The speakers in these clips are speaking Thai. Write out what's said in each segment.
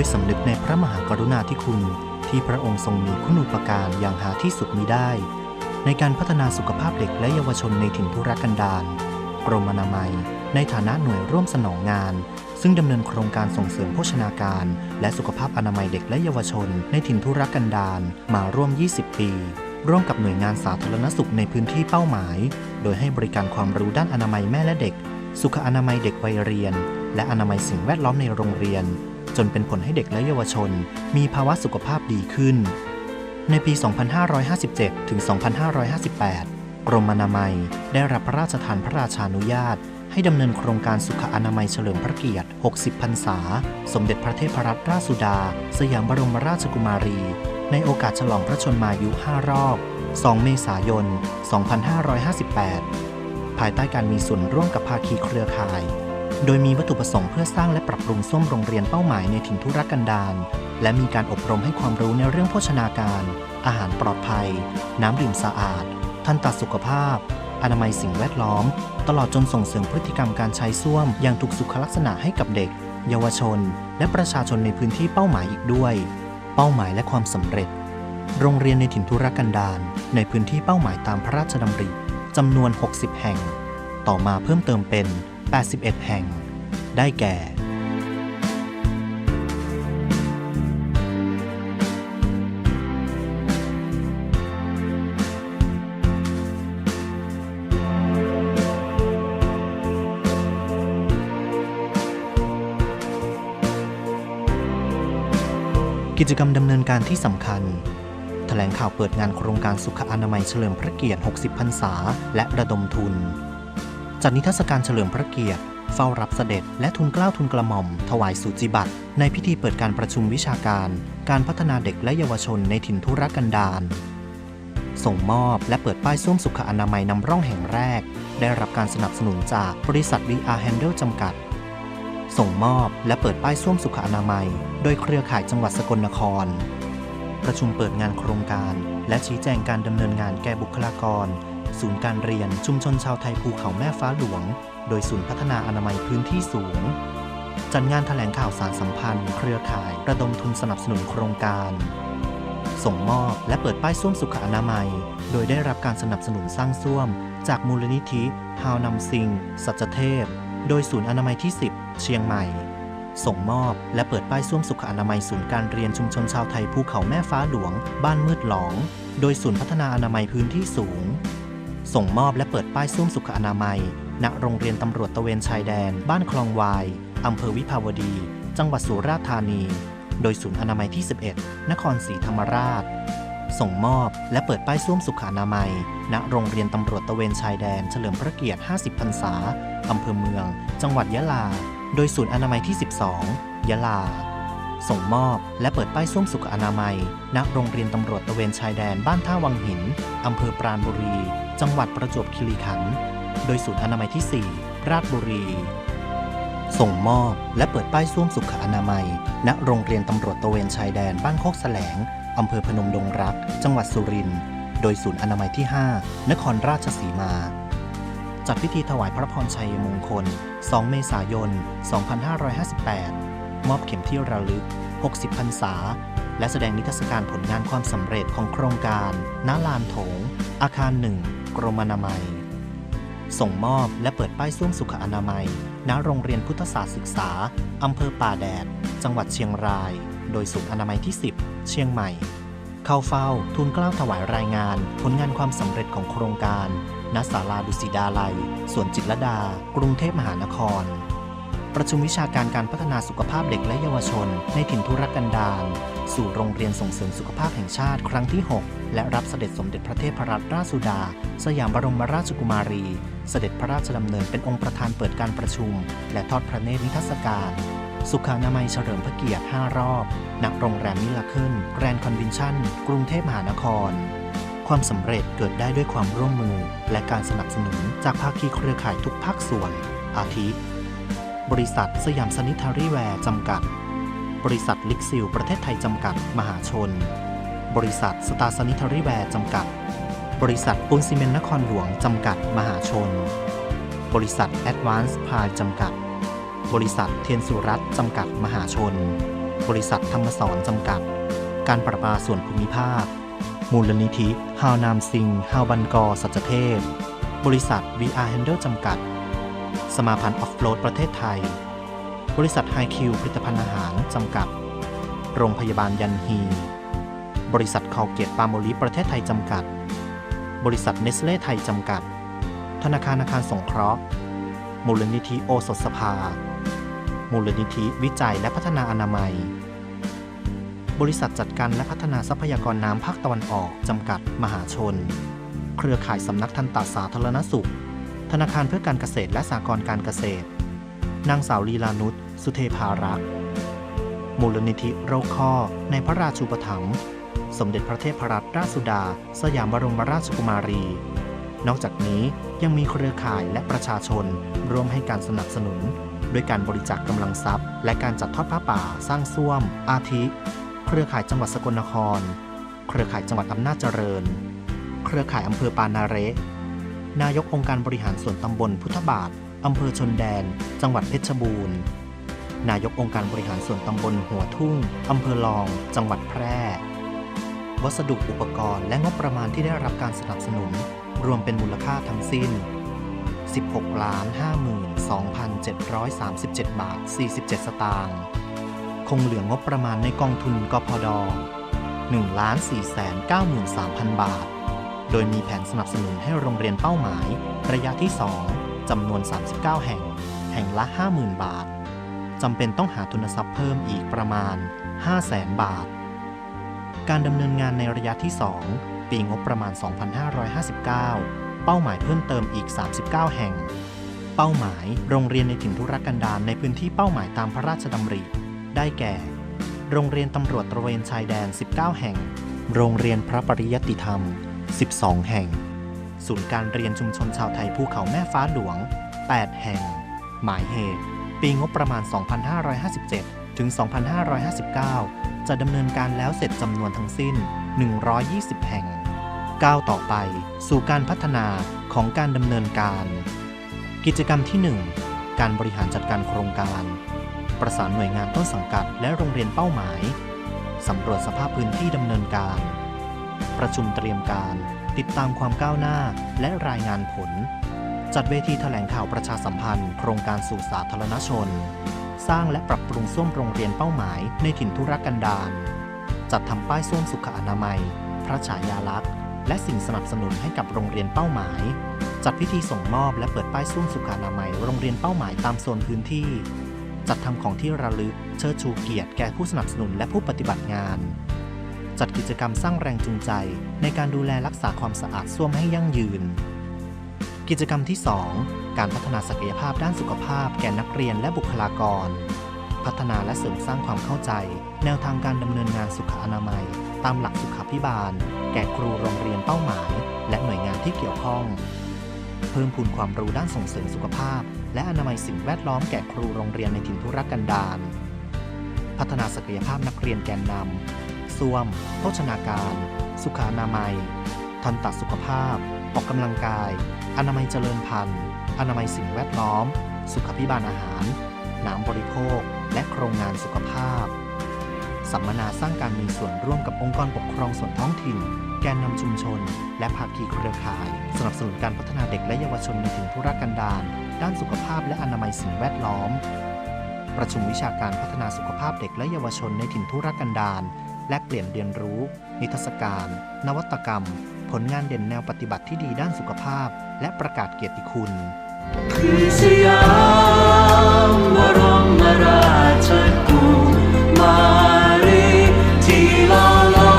ด้วยสำนึกในพระมหากรุณาธิคุณ ที่พระองค์ทรงมีคุณูปการอย่างหาที่สุดมิได้ ในการพัฒนาสุขภาพเด็กและเยาวชนในถิ่นทุรกันดารกรมอนามัย ในฐานะหน่วยร่วมสนองงาน ซึ่งดำเนินโครงการส่งเสริมโภชนาการ และสุขภาพอนามัยเด็กและเยาวชน ในถิ่นทุรกันดารมาร่วม 20 ปี ร่วมกับหน่วยงานสาธารณสุขในพื้นที่เป้าหมาย โดยให้บริการความรู้ด้านอนามัยแม่และเด็ก สุขอนามัยเด็กวัยเรียน และอนามัยสิ่งแวดล้อมในโรงเรียน จนเป็นผลให้เด็กและเยาวชน มีภาวะสุขภาพดีขึ้น ในปี 2557 ถึง 2558 กรมอนามัยได้รับพระราชทานพระราชานุญาต ให้ดำเนินโครงการสุขอนามัยเฉลิมพระเกียรติ 60 พรรษา สมเด็จพระเทพรัตนราชสุดา สยามบรมราชกุมารี ในโอกาสฉลองพระชนมายุ 5 รอบ 2 เมษายน 2558 ภายใต้การมีส่วนร่วมกับภาคีเครือข่าย โดยมีวัตถุประสงค์เพื่อสร้างและปรับปรุงส้วมโรงเรียนเป้าหมายในถิ่นทุรกันดารและมีการอบรมให้ความรู้ในเรื่องโภชนาการ อาหารปลอดภัย น้ำดื่มสะอาด ทันตสุขภาพ อนามัยสิ่งแวดล้อม ตลอดจนส่งเสริมพฤติกรรมการใช้ส้วม อย่างถูกสุขลักษณะให้กับเด็ก เยาวชน และประชาชนในพื้นที่เป้าหมายอีกด้วย เป้าหมายและความสำเร็จ โรงเรียนในถิ่นทุรกันดารในพื้นที่เป้าหมายตามพระราชดำริจำนวน 60 แห่ง ต่อมาเพิ่มเติมเป็น 81 แห่ง ได้แก่ กิจกรรมดำเนินการที่สำคัญแถลงข่าวเปิดงานโครงการสุขอนามัยเฉลิมพระเกียรติ 60 พรรษา และระดมทุน จัดนิทรรศการเฉลิมพระเกียรติ เฝ้ารับเสด็จ และทุนเกล้าทุนกระหม่อม ถวายสุจิบัตรในพิธีเปิดการประชุมวิชาการ การพัฒนาเด็กและเยาวชนในถิ่นทุรกันดารส่งมอบและเปิดป้ายส้วมสุขอนามัยนำร่องแห่งแรก ได้รับการสนับสนุนจากบริษัท VR Handle จำกัด ส่งมอบและเปิดป้ายส้วมสุขอนามัย โดยเครือข่ายจังหวัดสกลนคร ประชุมเปิดงานโครงการ และชี้แจงการดำเนินงานแก่บุคลากร ศูนย์การเรียนชุมชนชาวไทยภูเขาแม่ฟ้าหลวง โดยศูนย์พัฒนาอนามัยพื้นที่สูง จัดงานแถลงข่าวสารสัมพันธ์ เครือข่ายระดมทุนสนับสนุนโครงการ ส่งมอบและเปิดป้ายส้วมสุขอนามัย โดยได้รับการสนับสนุนสร้างส้วม จากมูลนิธิฮาวนำซิง สัจเทพ โดยศูนย์อนามัยที่ 10 เชียงใหม่ ส่งมอบและเปิดป้ายส้วมสุขอนามัยศูนย์การเรียนชุมชนชาวไทยภูเขาแม่ฟ้าหลวง บ้านมืดหลอง โดยศูนย์พัฒนาอนามัยพื้นที่สูง ส่งมอบและเปิดป้ายส้มสุขอนามัย ณ โรงเรียนตำรวจตะเวนชายแดน บ้านคลองวาย อำเภอวิภาวดี จังหวัดสุราษฎร์ธานี โดยศูนย์อนามัยที่ 11 นครศรีธรรมราช ส่งมอบและเปิดป้ายส้มสุขอนามัย ณ โรงเรียนตำรวจตะเวนชายแดน เฉลิมพระเกียรติ 50 พรรษา อำเภอเมือง จังหวัดยะลา โดยศูนย์อนามัยที่ 12 ยะลาส่งมอบและเปิดป้ายส้มสุขอนามัย ณ โรงเรียนตำรวจตะเวนชายแดนบ้านท่าวังหิน อำเภอปราณบุรี จังหวัดประจวบคีรีขันธ์ โดยศูนย์อนามัยที่ 4 ราชบุรี ส่งมอบและเปิดป้ายส้วมสุขอนามัย ณ โรงเรียนตำรวจตระเวนชายแดนบ้านโคกแสลงอำเภอพนมดงรัก จังหวัดสุรินทร์ โดยศูนย์อนามัยที่ 5 นครราชสีมา จัดพิธีถวายพระพรชัยมงคล 2 เมษายน 2558 มอบเข็มที่ระลึก 60 พรรษา และแสดงนิทรรศการผลงานความสำเร็จของโครงการณลานโถง อาคารหนึ่ง กรมอนามัย ส่งมอบและเปิดป้ายส้วมสุขอนามัย ณ โรงเรียนพุทธศาสตร์ศึกษา อำเภอป่าแดด จังหวัดเชียงราย โดยศูนย์อนามัยที่ 10 เชียงใหม่ เข้าเฝ้าทูลเกล้าถวายรายงาน ผลงานความสำเร็จของโครงการ ณ ศาลาดุสิดาลัย สวนจิตรดา กรุงเทพมหานคร ประชุมวิชาการการพัฒนาสุขภาพเด็กและเยาวชน ในถิ่นทุรกันดารสู่โรงเรียนส่งเสริมสุขภาพแห่งชาติครั้งที่ 6 และรับเสด็จสมเด็จพระเทพรัตนราชสุดา สยามบรมราชกุมารี เสด็จพระราชดำเนินเป็นองค์ประธานเปิดการประชุม และทอดพระเนตรนิทรรศการ สุขานามัยเฉลิมพระเกียรติ 5 รอบณโรงแรมมิลาเคิลแกรนด์คอนเวนชั่น กรุงเทพมหานคร ความสำเร็จเกิดได้ด้วยความร่วมมือ และการสนับสนุนจากภาคีเครือข่ายทุกภาคส่วน อาทิ บริษัทสยามสนิทารีแวร์จำกัด บริษัทลิกซิลประเทศไทยจำกัด มหาชน บริษัทสตาร์สนิทารีแวร์จำกัด บริษัทปูนซีเมนต์นครหลวงจำกัดมหาชน บริษัทแอดวานซ์พายจำกัด บริษัทเทียนสุรัตน์จำกัดมหาชน บริษัทธรรมสอนจำกัด การประปาส่วนภูมิภาค มูลนิธิฮาวนามซิงฮาวบันกอสัจเทพ บริษัท VR Handle จำกัด สมาพันธ์ออฟโรดประเทศไทย บริษัทไฮคิวผลิตภัณฑ์อาหารจำกัด โรงพยาบาลยันฮี บริษัทคอลเกตปาโมลิประเทศไทยจำกัด บริษัทเนสเล่ไทยจำกัด ธนาคารอาคารสงเคราะห์ มูลนิธิโอสถสภา มูลนิธิวิจัยและพัฒนาอนามัย บริษัทจัดการและพัฒนาทรัพยากรน้ำภาคตะวันออกจำกัด มหาชน เครือข่ายสำนักทันตสาธารณสุข ธนาคารเพื่อการเกษตรและสหกรณ์การเกษตร นางสาวลีลานุชสุเทพารักษ์มูลนิธิโรคข้อในพระราชูปถัมภ์ สมเด็จพระเทพรัตนราชสุดา สยามบรมราชกุมารี นอกจากนี้ยังมีเครือข่ายและประชาชนร่วมให้การสนับสนุน ด้วยการบริจาคกกำลังทรัพย์ และการจัดทอดผ้าป่า สร้างซ่วม อาทิ เครือข่ายจังหวัดสกลนคร เครือข่ายจังหวัดอำนาจเจริญ เครือข่ายอำเภอปานาเรนายกองค์การบริหารส่วนตำบลพุทธบาทอำเภอชนแดน จังหวัดเพชรบูรณ์ นายกองค์การบริหารส่วนตำบลหัวทุ่ง อำเภอลอง จังหวัดแพร่ วัสดุอุปกรณ์และงบประมาณที่ได้รับการสนับสนุน รวมเป็นมูลค่าทั้งสิ้น 16ล้าน52,737 บาท 47 สตางค์ คงเหลืองบประมาณในกองทุนกพด1ล้าน493,000 บาท โดยมีแผนสนับสนุนให้โรงเรียนเป้าหมาย ระยะที่ 2จำนวน 39 แห่ง แห่งละ 50,000 บาท จำเป็นต้องหาทุนทรัพย์เพิ่มอีกประมาณ 500,000 บาท การดำเนินงานในระยะที่ 2 ปีงบประมาณ 2559 เป้าหมายเพิ่มเติมอีก 39 แห่ง เป้าหมายโรงเรียนในถิ่นทุรกันดารในพื้นที่เป้าหมายตามพระราชดำริ ได้แก่ โรงเรียนตำรวจตระเวนชายแดน 19 แห่ง โรงเรียนพระปริยติธรรม 12 แห่ง ศูนย์การเรียนชุมชนชาวไทยภูเขาแม่ฟ้าหลวง 8 แห่ง หมายเหตุ ปีงบประมาณ 2557 ถึง 2559 จะดำเนินการแล้วเสร็จจำนวนทั้งสิ้น 120 แห่ง ก้าวต่อไปสู่การพัฒนาของการดำเนินการ กิจกรรมที่ 1 การบริหารจัดการโครงการ ประสานหน่วยงานต้นสังกัดและโรงเรียนเป้าหมาย สำรวจสภาพพื้นที่ดำเนินการ ประชุมเตรียมการ ติดตามความก้าวหน้าและรายงานผล จัดเวทีแถลงข่าวประชาสัมพันธ์ โครงการสู่สาธารณชน สร้างและปรับปรุงส้วมโรงเรียนเป้าหมายในถิ่นทุรกันดาร จัดทำป้ายส้วมสุขอนามัย พระฉายาลักษณ์ และสิ่งสนับสนุนให้กับโรงเรียนเป้าหมาย จัดพิธีส่งมอบและเปิดป้ายส้วมสุขอนามัย โรงเรียนเป้าหมายตามโซนพื้นที่ จัดทำของที่ระลึก เชิดชูเกียรติแก่ผู้สนับสนุนและผู้ปฏิบัติงาน จัดกิจกรรมสร้างแรงจูงใจ ในการดูแลรักษาความสะอาดส้วมให้ยั่งยืน กิจกรรมที่ 2 การพัฒนาศักยภาพด้านสุขภาพแก่นักเรียนและบุคลากร พัฒนาและเสริมสร้างความเข้าใจ แนวทางการดำเนินงานสุขอนามัย ตามหลักสุขาภิบาล แก่ครูโรงเรียนเป้าหมาย และหน่วยงานที่เกี่ยวข้อง เพิ่มพูนความรู้ด้านส่งเสริมสุขภาพ และอนามัยสิ่งแวดล้อมแก่ครูโรงเรียนในถิ่นทุรกันดารพัฒนาศักยภาพนักเรียนแกนนำส้วมโภชนาการ สุขอนามัย ทันตสุขภาพ ออกกำลังกาย อนามัยเจริญพันธุ์ อนามัยสิ่งแวดล้อม สุขภิบาลอาหาร น้ำบริโภค และโครงงานสุขภาพ สัมมนาสร้างการมีส่วนร่วมกับองค์กรปกครองส่วนท้องถิ่น แกนนำชุมชน และภาคีเครือข่าย สนับสนุนการพัฒนาเด็กและเยาวชนในถิ่นทุรกันดารด้านสุขภาพและอนามัยสิ่งแวดล้อม ประชุมวิชาการพัฒนาสุขภาพเด็กและเยาวชนในถิ่นทุรกันดารแลกเปลี่ยนเรียนรู้ นิทรรศการ นวัตกรรม ผลงานเด่นแนวปฏิบัติที่ดีด้านสุขภาพ และประกาศเกียรติคุณ คือสยามบรมราชกุมารีที่ล่อล้อ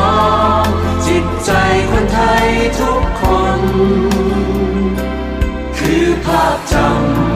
มจิตใจคนไทยทุกคน คือภาพจำ